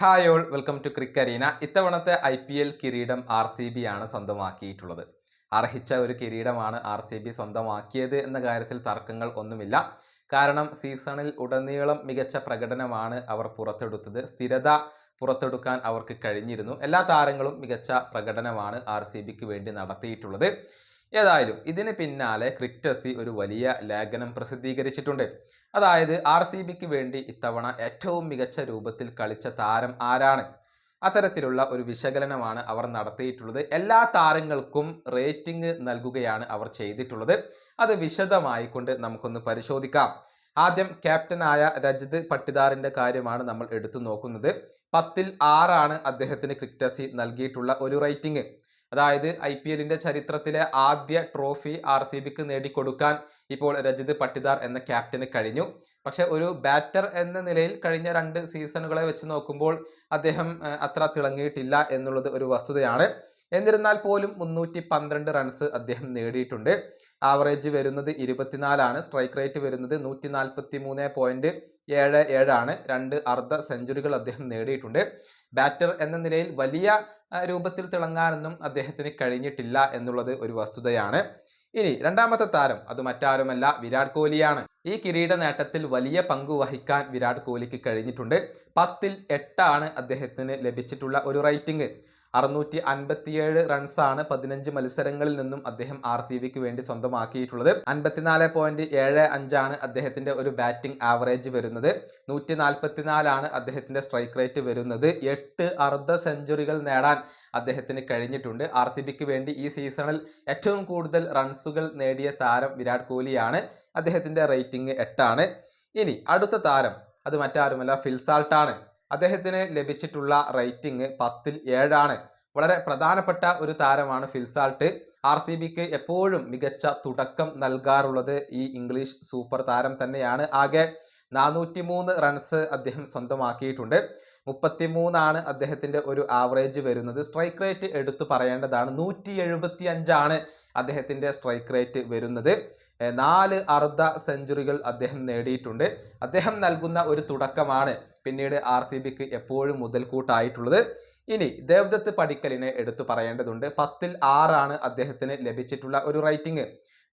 Hi all welcome to ക്രിക്കരീന ഇത്തവണത്തെ I P L കിരീടം ആർ സി ബി ആണ് സ്വന്തമാക്കിയിട്ടുള്ളത്. അർഹിച്ച ഒരു കിരീടമാണ് ആർ സി ബി സ്വന്തമാക്കിയത് എന്ന കാര്യത്തിൽ തർക്കങ്ങൾ ഒന്നുമില്ല. കാരണം സീസണിൽ ഉടനീളം മികച്ച പ്രകടനമാണ് അവർ പുറത്തെടുത്തത്. സ്ഥിരത പുറത്തെടുക്കാൻ അവർക്ക് കഴിഞ്ഞിരുന്നു. എല്ലാ താരങ്ങളും മികച്ച പ്രകടനമാണ് ആർ സി ബിക്ക് വേണ്ടി നടത്തിയിട്ടുള്ളത്. ഏതായാലും ഇതിന് പിന്നാലെ ക്രിക്റ്റസി ഒരു വലിയ ലേഖനം പ്രസിദ്ധീകരിച്ചിട്ടുണ്ട്. അതായത് ആർ സി ബിക്ക് വേണ്ടി ഇത്തവണ ഏറ്റവും മികച്ച രൂപത്തിൽ കളിച്ച താരം ആരാണ്? അത്തരത്തിലുള്ള ഒരു വിശകലനമാണ് അവർ നടത്തിയിട്ടുള്ളത്. എല്ലാ താരങ്ങൾക്കും റേറ്റിംഗ് നൽകുകയാണ് അവർ ചെയ്തിട്ടുള്ളത്. അത് വിശദമായി കൊണ്ട് നമുക്കൊന്ന് പരിശോധിക്കാം. ആദ്യം ക്യാപ്റ്റനായ രജത് പട്ടിദാറിന്റെ കാര്യമാണ് നമ്മൾ എടുത്തു നോക്കുന്നത്. പത്തിൽ ആറാണ് അദ്ദേഹത്തിന് ക്രിക്റ്റസി നൽകിയിട്ടുള്ള ഒരു റേറ്റിംഗ്. അതായത് ഐ പി എല്ലിന്റെ ചരിത്രത്തിലെ ആദ്യ ട്രോഫി ആർ സി ബിക്ക് നേടിക്കൊടുക്കാൻ ഇപ്പോൾ രജിത് പട്ടിദാർ എന്ന ക്യാപ്റ്റന് കഴിഞ്ഞു. പക്ഷെ ഒരു ബാറ്റർ എന്ന നിലയിൽ കഴിഞ്ഞ രണ്ട് സീസണുകളെ വെച്ച് നോക്കുമ്പോൾ അദ്ദേഹം അത്ര തിളങ്ങിയിട്ടില്ല എന്നുള്ളത് ഒരു വസ്തുതയാണ്. എന്നിരുന്നാൽ പോലും മുന്നൂറ്റി പന്ത്രണ്ട് റൺസ് അദ്ദേഹം നേടിയിട്ടുണ്ട്. ആവറേജ് വരുന്നത് ഇരുപത്തിനാലാണ്. സ്ട്രൈക്ക് റേറ്റ് വരുന്നത് നൂറ്റി നാൽപ്പത്തി മൂന്ന് പോയിന്റ് ഏഴ് ഏഴാണ്. രണ്ട് അർദ്ധ സെഞ്ചുറികൾ അദ്ദേഹം നേടിയിട്ടുണ്ട്. ബാറ്റർ എന്ന നിലയിൽ വലിയ രൂപത്തിൽ തിളങ്ങാനൊന്നും അദ്ദേഹത്തിന് കഴിഞ്ഞിട്ടില്ല എന്നുള്ളത് ഒരു വസ്തുതയാണ്. ഇനി രണ്ടാമത്തെ താരം അത് മറ്റാരുമല്ല വിരാട് കോഹ്ലിയാണ്. ഈ കിരീട നേട്ടത്തിൽ വലിയ പങ്ക് വഹിക്കാൻ വിരാട് കോഹ്ലിക്ക് കഴിഞ്ഞിട്ടുണ്ട്. പത്തിൽ എട്ടാണ് അദ്ദേഹത്തിന് ലഭിച്ചിട്ടുള്ള ഒരു റേറ്റിംഗ് അറുന്നൂറ്റി അൻപത്തിയേഴ് റൺസാണ് പതിനഞ്ച് മത്സരങ്ങളിൽ നിന്നും അദ്ദേഹം ആർ സി ബിക്ക് വേണ്ടി സ്വന്തമാക്കിയിട്ടുള്ളത്. അൻപത്തിനാല് പോയിന്റ് ഏഴ് അഞ്ചാണ് അദ്ദേഹത്തിന്റെ ഒരു ബാറ്റിംഗ് ആവറേജ് വരുന്നത്. നൂറ്റി നാൽപ്പത്തിനാലാണ് അദ്ദേഹത്തിന്റെ സ്ട്രൈക്ക് റേറ്റ് വരുന്നത്. എട്ട് അർദ്ധ സെഞ്ചുറികൾ നേടാൻ അദ്ദേഹത്തിന് കഴിഞ്ഞിട്ടുണ്ട്. ആർ സി ബിക്ക് വേണ്ടി ഈ സീസണിൽ ഏറ്റവും കൂടുതൽ റൺസുകൾ നേടിയ താരം വിരാട് കോഹ്ലിയാണ്. അദ്ദേഹത്തിന്റെ റേറ്റിംഗ് എട്ടാണ്. ഇനി അടുത്ത താരം അത് മറ്റാരുമല്ല ഫിൽസാൾട്ടാണ്. അദ്ദേഹത്തിന് ലഭിച്ചിട്ടുള്ള റേറ്റിംഗ് പത്തിൽ ഏഴാണ്. വളരെ പ്രധാനപ്പെട്ട ഒരു താരമാണ് ഫിൽസാൾട്ട് ആർ സി ബിക്ക് എപ്പോഴും മികച്ച തുടക്കം നൽകാറുള്ളത് ഈ ഇംഗ്ലീഷ് സൂപ്പർ താരം തന്നെയാണ്. ആകെ നാനൂറ്റി മൂന്ന് റൺസ് അദ്ദേഹം സ്വന്തമാക്കിയിട്ടുണ്ട്. മുപ്പത്തി മൂന്നാണ് അദ്ദേഹത്തിന്റെ ഒരു ആവറേജ് വരുന്നത്. സ്ട്രൈക്ക് റേറ്റ് എടുത്തു പറയേണ്ടതാണ്. നൂറ്റി എഴുപത്തി അഞ്ചാണ് അദ്ദേഹത്തിന്റെ സ്ട്രൈക്ക് റേറ്റ് വരുന്നത്. നാല് അർദ്ധ സെഞ്ചുറികൾ അദ്ദേഹം നേടിയിട്ടുണ്ട്. അദ്ദേഹം നൽകുന്ന ഒരു തുടക്കമാണ് പിന്നീട് ആർ സി ബിക്ക് എപ്പോഴും മുതൽക്കൂട്ടായിട്ടുള്ളത്. ഇനി ദേവദത്ത് പടിക്കലിനെ എടുത്തു പറയേണ്ടതുണ്ട്. പത്തിൽ ആറാണ് അദ്ദേഹത്തിന് ലഭിച്ചിട്ടുള്ള ഒരു റേറ്റിംഗ്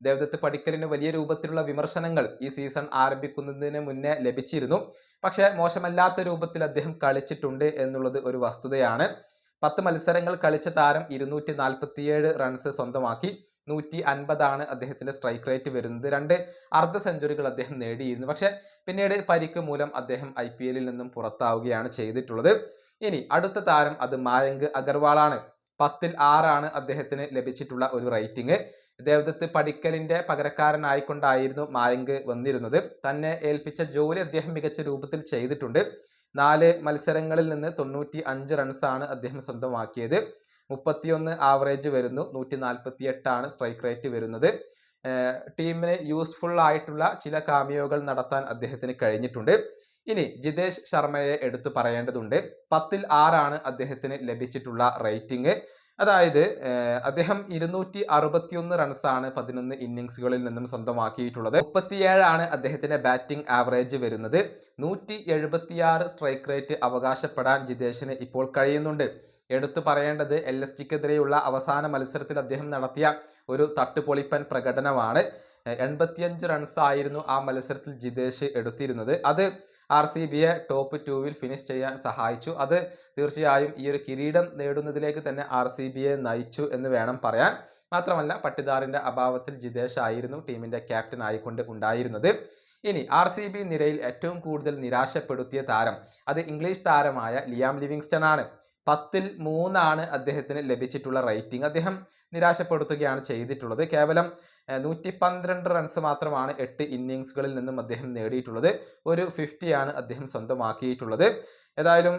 ദേവദത്ത് പടിക്കലിന് വലിയ രൂപത്തിലുള്ള വിമർശനങ്ങൾ ഈ സീസൺ ആരംഭിക്കുന്നതിന് മുന്നേ ലഭിച്ചിരുന്നു. പക്ഷേ മോശമല്ലാത്ത രൂപത്തിൽ അദ്ദേഹം കളിച്ചിട്ടുണ്ട് എന്നുള്ളത് ഒരു വസ്തുതയാണ്. പത്ത് മത്സരങ്ങൾ കളിച്ച താരം ഇരുന്നൂറ്റി നാൽപ്പത്തിയേഴ് റൺസ് സ്വന്തമാക്കി. നൂറ്റി അൻപതാണ് അദ്ദേഹത്തിന്റെ സ്ട്രൈക്ക് റേറ്റ് വരുന്നത്. രണ്ട് അർദ്ധ സെഞ്ചുറികൾ അദ്ദേഹം നേടിയിരുന്നു. പക്ഷെ പിന്നീട് പരിക്ക് മൂലം അദ്ദേഹം ഐ പി എല്ലിൽ നിന്നും പുറത്താവുകയാണ് ചെയ്തിട്ടുള്ളത്. ഇനി അടുത്ത താരം അത് മായങ്ക് അഗർവാളാണ് പത്തിൽ ആറാണ് അദ്ദേഹത്തിന് ലഭിച്ചിട്ടുള്ള ഒരു റേറ്റിംഗ് ദേവദത്ത് പടിക്കലിന്റെ പകരക്കാരനായിക്കൊണ്ടായിരുന്നു മായങ്ക് വന്നിരുന്നത്. തന്നെ ഏൽപ്പിച്ച ജോലി അദ്ദേഹം മികച്ച രൂപത്തിൽ ചെയ്തിട്ടുണ്ട്. നാല് മത്സരങ്ങളിൽ നിന്ന് തൊണ്ണൂറ്റി അഞ്ച് റൺസാണ് അദ്ദേഹം സ്വന്തമാക്കിയത്. മുപ്പത്തിയൊന്ന് ആവറേജ് വരുന്നു. നൂറ്റി നാൽപ്പത്തി എട്ടാണ് സ്ട്രൈക്ക് റേറ്റ് വരുന്നത്. ടീമിന് യൂസ്ഫുൾ ആയിട്ടുള്ള ചില കാമിയോകൾ നടത്താൻ അദ്ദേഹത്തിന് കഴിഞ്ഞിട്ടുണ്ട്. ഇനി ജിതേഷ് ശർമ്മയെ എടുത്തു പറയേണ്ടതുണ്ട്. പത്തിൽ ആറാണ് അദ്ദേഹത്തിന് ലഭിച്ചിട്ടുള്ള റേറ്റിംഗ്. അതായത് അദ്ദേഹം ഇരുന്നൂറ്റി അറുപത്തിയൊന്ന് റൺസാണ് പതിനൊന്ന് ഇന്നിങ്സുകളിൽ നിന്നും സ്വന്തമാക്കിയിട്ടുള്ളത്. മുപ്പത്തിയേഴാണ് അദ്ദേഹത്തിന്റെ ബാറ്റിംഗ് ആവറേജ് വരുന്നത്. നൂറ്റി എഴുപത്തിയാറ് സ്ട്രൈക്ക് റേറ്റ് അവകാശപ്പെടാൻ ജിതേഷിന് ഇപ്പോൾ കഴിയുന്നുണ്ട്. എടുത്തു പറയേണ്ടത് എൽ എസ് ജിക്കെതിരെയുള്ള അവസാന മത്സരത്തിൽ അദ്ദേഹം നടത്തിയ ഒരു തട്ടുപൊളിപ്പൻ പ്രകടനമാണ്. എൺപത്തിയഞ്ച് റൺസ് ആയിരുന്നു ആ മത്സരത്തിൽ ജിതേഷ് എടുത്തിരുന്നത്. അത് ആർ സി ബിയെ ടോപ്പ് ടൂവിൽ ഫിനിഷ് ചെയ്യാൻ സഹായിച്ചു. അത് തീർച്ചയായും ഈ ഒരു കിരീടം നേടുന്നതിലേക്ക് തന്നെ ആർ സി ബിയെ നയിച്ചു എന്ന് വേണം പറയാൻ. മാത്രമല്ല പട്ടിദാറിന്റെ അഭാവത്തിൽ ജിതേഷ് ആയിരുന്നു ടീമിന്റെ ക്യാപ്റ്റൻ ആയിക്കൊണ്ട് ഉണ്ടായിരുന്നത്. ഇനി ആർ സി ബി നിരയിൽ ഏറ്റവും കൂടുതൽ നിരാശപ്പെടുത്തിയ താരം അത് ഇംഗ്ലീഷ് താരമായ ലിയാം ലിവിങ്സ്റ്റൺ ആണ് പത്തിൽ മൂന്നാണ് അദ്ദേഹത്തിന് ലഭിച്ചിട്ടുള്ള റേറ്റിംഗ്. അദ്ദേഹം നിരാശപ്പെടുത്തുകയാണ് ചെയ്തിട്ടുള്ളത്. കേവലം നൂറ്റി പന്ത്രണ്ട് റൺസ് മാത്രമാണ് എട്ട് ഇന്നിങ്സുകളിൽ നിന്നും അദ്ദേഹം നേടിയിട്ടുള്ളത്. ഒരു ഫിഫ്റ്റിയാണ് അദ്ദേഹം സ്വന്തമാക്കിയിട്ടുള്ളത്. ഏതായാലും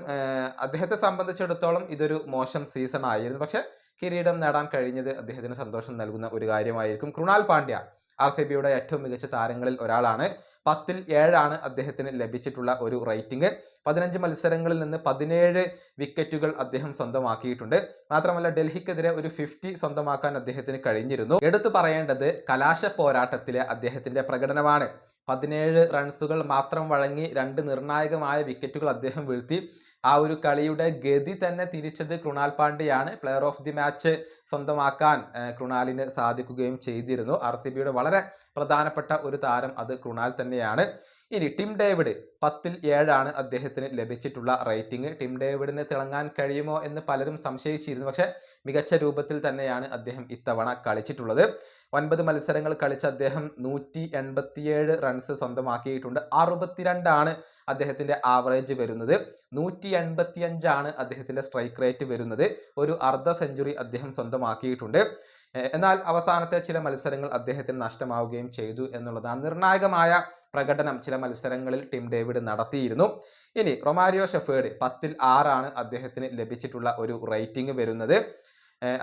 അദ്ദേഹത്തെ സംബന്ധിച്ചിടത്തോളം ഇതൊരു മോശം സീസൺ ആയിരുന്നു. പക്ഷെ കിരീടം നേടാൻ കഴിഞ്ഞത് അദ്ദേഹത്തിന് സന്തോഷം നൽകുന്ന ഒരു കാര്യമായിരിക്കും. കൃണാൽ പാണ്ഡ്യ ആർ സി ബിയുടെ ഏറ്റവും മികച്ച താരങ്ങളിൽ ഒരാളാണ്. പത്തിൽ ഏഴാണ് അദ്ദേഹത്തിന് ലഭിച്ചിട്ടുള്ള ഒരു റേറ്റിംഗ്. പതിനഞ്ച് മത്സരങ്ങളിൽ നിന്ന് പതിനേഴ് വിക്കറ്റുകൾ അദ്ദേഹം സ്വന്തമാക്കിയിട്ടുണ്ട്. മാത്രമല്ല ഡൽഹിക്കെതിരെ ഒരു ഫിഫ്റ്റി സ്വന്തമാക്കാൻ അദ്ദേഹത്തിന് കഴിഞ്ഞിരുന്നു. എടുത്തു പറയേണ്ടത് കലാശ പോരാട്ടത്തിലെ അദ്ദേഹത്തിന്റെ പ്രകടനമാണ്. പതിനേഴ് റൺസുകൾ മാത്രം വഴങ്ങി രണ്ട് നിർണായകമായ വിക്കറ്റുകൾ അദ്ദേഹം വീഴ്ത്തി. ആ ഒരു കളിയുടെ ഗതി തന്നെ തിരിച്ചത് കൃണാൽ പാണ്ഡ്യയാണ്. പ്ലെയർ ഓഫ് ദി മാച്ച് സ്വന്തമാക്കാൻ കൃണാലിന് സാധിക്കുകയും ചെയ്തിരുന്നു. ആർ വളരെ പ്രധാനപ്പെട്ട ഒരു താരം അത് കൃണാൽ തന്നെയാണ്. ഇനി ടിം ഡേവിഡ് പത്തിൽ ഏഴാണ് അദ്ദേഹത്തിന് ലഭിച്ചിട്ടുള്ള റേറ്റിംഗ്. ടിം ഡേവിഡിന് തിളങ്ങാൻ കഴിയുമോ എന്ന് പലരും സംശയിച്ചിരുന്നു. പക്ഷേ മികച്ച രൂപത്തിൽ തന്നെയാണ് അദ്ദേഹം ഇത്തവണ കളിച്ചിട്ടുള്ളത്. ഒൻപത് മത്സരങ്ങൾ കളിച്ച അദ്ദേഹം നൂറ്റി എൺപത്തിയേഴ് റൺസ് സ്വന്തമാക്കിയിട്ടുണ്ട്. അറുപത്തിരണ്ടാണ് അദ്ദേഹത്തിന്റെ ആവറേജ് വരുന്നത്. നൂറ്റി എൺപത്തി അഞ്ചാണ് അദ്ദേഹത്തിന്റെ സ്ട്രൈക്ക് റേറ്റ് വരുന്നത്. ഒരു അർദ്ധ സെഞ്ചുറി അദ്ദേഹം സ്വന്തമാക്കിയിട്ടുണ്ട്. എന്നാൽ അവസാനത്തെ ചില മത്സരങ്ങൾ അദ്ദേഹത്തിന് നഷ്ടമാവുകയും ചെയ്തു എന്നുള്ളതാണ്. നിർണായകമായ പ്രകടനം ചില മത്സരങ്ങളിൽ ടിം ഡേവിഡ് നടത്തിയിരുന്നു. ഇനി റൊമാരിയോ ഷെഫേർഡ് പത്തിൽ ആറാണ് അദ്ദേഹത്തിന് ലഭിച്ചിട്ടുള്ള ഒരു റേറ്റിംഗ് വരുന്നത്.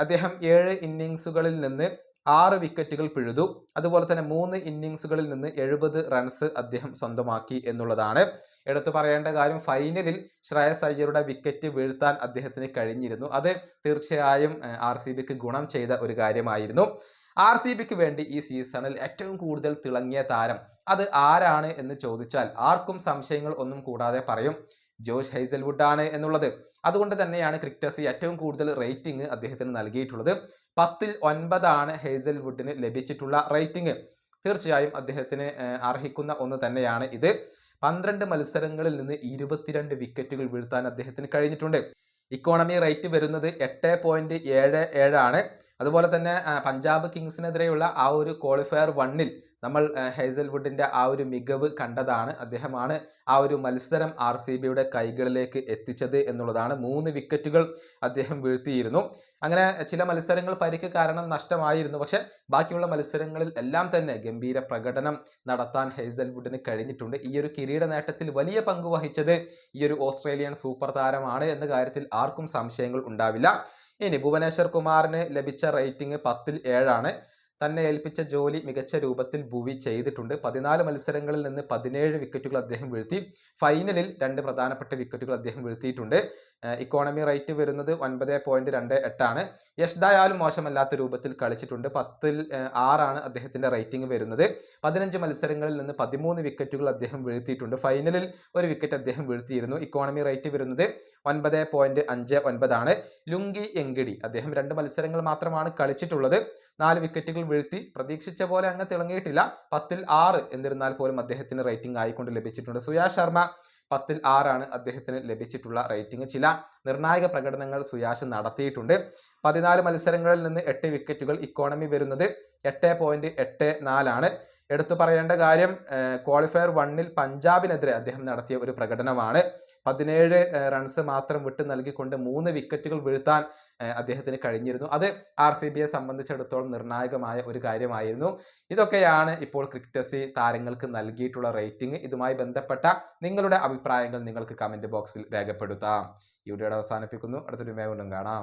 അദ്ദേഹം ഏഴ് ഇന്നിങ്സുകളിൽ നിന്ന് ആറ് വിക്കറ്റുകൾ പിഴുതു. അതുപോലെ തന്നെ മൂന്ന് ഇന്നിങ്സുകളിൽ നിന്ന് എഴുപത് റൺസ് അദ്ദേഹം സ്വന്തമാക്കി എന്നുള്ളതാണ്. എടുത്തു പറയേണ്ട കാര്യം ഫൈനലിൽ ശ്രേയസ് അയ്യരുടെ വിക്കറ്റ് വീഴ്ത്താൻ അദ്ദേഹത്തിന് കഴിഞ്ഞിരുന്നു. അത് തീർച്ചയായും ആർ സി ബിക്ക് ഗുണം ചെയ്ത ഒരു കാര്യമായിരുന്നു. ആർ സി ബിക്ക് വേണ്ടി ഈ സീസണിൽ ഏറ്റവും കൂടുതൽ തിളങ്ങിയ താരം അത് ആരാണ് എന്ന് ചോദിച്ചാൽ ആർക്കും സംശയങ്ങൾ ഒന്നും കൂടാതെ പറയും. ജോഷ് ഹൈസൽവുഡ് ആണ് എന്നുള്ളത്. അതുകൊണ്ട് തന്നെയാണ് ക്രിക്കറ്റസി ഏറ്റവും കൂടുതൽ റേറ്റിംഗ് അദ്ദേഹത്തിന് നൽകിയിട്ടുള്ളത്. പത്തിൽ ഒൻപതാണ് ഹൈസൽവുഡിന് ലഭിച്ചിട്ടുള്ള റേറ്റിംഗ്. തീർച്ചയായും അദ്ദേഹത്തിന് അർഹിക്കുന്ന ഒന്ന് തന്നെയാണ് ഇത്. പന്ത്രണ്ട് മത്സരങ്ങളിൽ നിന്ന് ഇരുപത്തിരണ്ട് വിക്കറ്റുകൾ വീഴ്ത്താൻ അദ്ദേഹത്തിന് കഴിഞ്ഞിട്ടുണ്ട്. ഇക്കോണമി റേറ്റ് വരുന്നത് എട്ട് പോയിന്റ് ഏഴ് ഏഴാണ്. അതുപോലെ തന്നെ പഞ്ചാബ് കിങ്സിനെതിരെയുള്ള ആ ഒരു ക്വാളിഫയർ വണ്ണിൽ നമ്മൾ ഹേസൽവുഡിന്റെ ആ ഒരു മികവ് കണ്ടതാണ്. അദ്ദേഹമാണ് ആ ഒരു മത്സരം ആർ സി ബിയുടെ കൈകളിലേക്ക് എത്തിച്ചത് എന്നുള്ളതാണ്. മൂന്ന് വിക്കറ്റുകൾ അദ്ദേഹം വീഴ്ത്തിയിരുന്നു. അങ്ങനെ ചില മത്സരങ്ങൾ പരിക്ക് കാരണം നഷ്ടമായിരുന്നു. പക്ഷെ ബാക്കിയുള്ള മത്സരങ്ങളിൽ എല്ലാം തന്നെ ഗംഭീര പ്രകടനം നടത്താൻ ഹേസൽവുഡിന് കഴിഞ്ഞിട്ടുണ്ട്. ഈ ഒരു കിരീട നേട്ടത്തിൽ വലിയ പങ്ക് വഹിച്ചത് ഈ ഒരു ഓസ്ട്രേലിയൻ സൂപ്പർ താരമാണ് എന്ന കാര്യത്തിൽ ആർക്കും സംശയങ്ങൾ ഉണ്ടാവില്ല. ഇനി ഭുവനേശ്വർ കുമാറിന് ലഭിച്ച റേറ്റിംഗ് പത്തിൽ ഏഴാണ്. തന്നെ ഏൽപ്പിച്ച ജോലി മികച്ച രൂപത്തിൽ ഭുവി ചെയ്തിട്ടുണ്ട്. പതിനാല് മത്സരങ്ങളിൽ നിന്ന് പതിനേഴ് വിക്കറ്റുകൾ അദ്ദേഹം വീഴ്ത്തി. ഫൈനലിൽ രണ്ട് പ്രധാനപ്പെട്ട വിക്കറ്റുകൾ അദ്ദേഹം വീഴ്ത്തിയിട്ടുണ്ട്. ഇക്കോണമി റേറ്റ് വരുന്നത് ഒൻപത് പോയിന്റ് രണ്ട് എട്ടാണ് യഷ്ദായാലും മോശമല്ലാത്ത രൂപത്തിൽ കളിച്ചിട്ടുണ്ട്. പത്തിൽ ആറാണ് അദ്ദേഹത്തിന്റെ റേറ്റിംഗ് വരുന്നത്. പതിനഞ്ച് മത്സരങ്ങളിൽ നിന്ന് പതിമൂന്ന് വിക്കറ്റുകൾ അദ്ദേഹം വീഴ്ത്തിയിട്ടുണ്ട്. ഫൈനലിൽ ഒരു വിക്കറ്റ് അദ്ദേഹം വീഴ്ത്തിയിരുന്നു. ഇക്കോണമി റേറ്റ് വരുന്നത് ഒൻപത് പോയിന്റ് അഞ്ച് ഒൻപതാണ് ലുങ്കി എങ്കിടി അദ്ദേഹം രണ്ട് മത്സരങ്ങൾ മാത്രമാണ് കളിച്ചിട്ടുള്ളത്. നാല് വിക്കറ്റുകൾ വീഴ്ത്തി പ്രതീക്ഷിച്ച പോലെ അങ്ങ് തിളങ്ങിയിട്ടില്ല. പത്തിൽ ആറ് എന്നിരുന്നാൽ പോലും അദ്ദേഹത്തിന് റേറ്റിംഗ് ആയിക്കൊണ്ട് ലഭിച്ചിട്ടുണ്ട്. സുയാ ശർമ്മ പത്തിൽ ആറാണ് അദ്ദേഹത്തിന് ലഭിച്ചിട്ടുള്ള റേറ്റിംഗ് ചില നിർണായക പ്രകടനങ്ങൾ സുയാഷ് നടത്തിയിട്ടുണ്ട്. പതിനാല് മത്സരങ്ങളിൽ നിന്ന് എട്ട് വിക്കറ്റുകൾ ഇക്കോണമി വരുന്നത് എട്ട് പോയിന്റ് എട്ട് നാലാണ്. എടുത്തു പറയേണ്ട കാര്യം ക്വാളിഫയർ വണ്ണിൽ പഞ്ചാബിനെതിരെ അദ്ദേഹം നടത്തിയ ഒരു പ്രകടനമാണ്. പതിനേഴ് റൺസ് മാത്രം വിട്ടു നൽകിക്കൊണ്ട് മൂന്ന് വിക്കറ്റുകൾ വീഴ്ത്താൻ അദ്ദേഹത്തിന് കഴിഞ്ഞിരുന്നു. അത് ആർ സി ബിയെ സംബന്ധിച്ചിടത്തോളം നിർണായകമായ ഒരു കാര്യമായിരുന്നു. ഇതൊക്കെയാണ് ഇപ്പോൾ ക്രിക്കറ്റസി താരങ്ങൾക്ക് നൽകിയിട്ടുള്ള റേറ്റിംഗ്. ഇതുമായി ബന്ധപ്പെട്ട നിങ്ങളുടെ അഭിപ്രായങ്ങൾ നിങ്ങൾക്ക് കമന്റ് ബോക്സിൽ രേഖപ്പെടുത്താം. ഈ അവസാനിപ്പിക്കുന്നു. അടുത്തൊരു മേ വീണ്ടും കാണാം.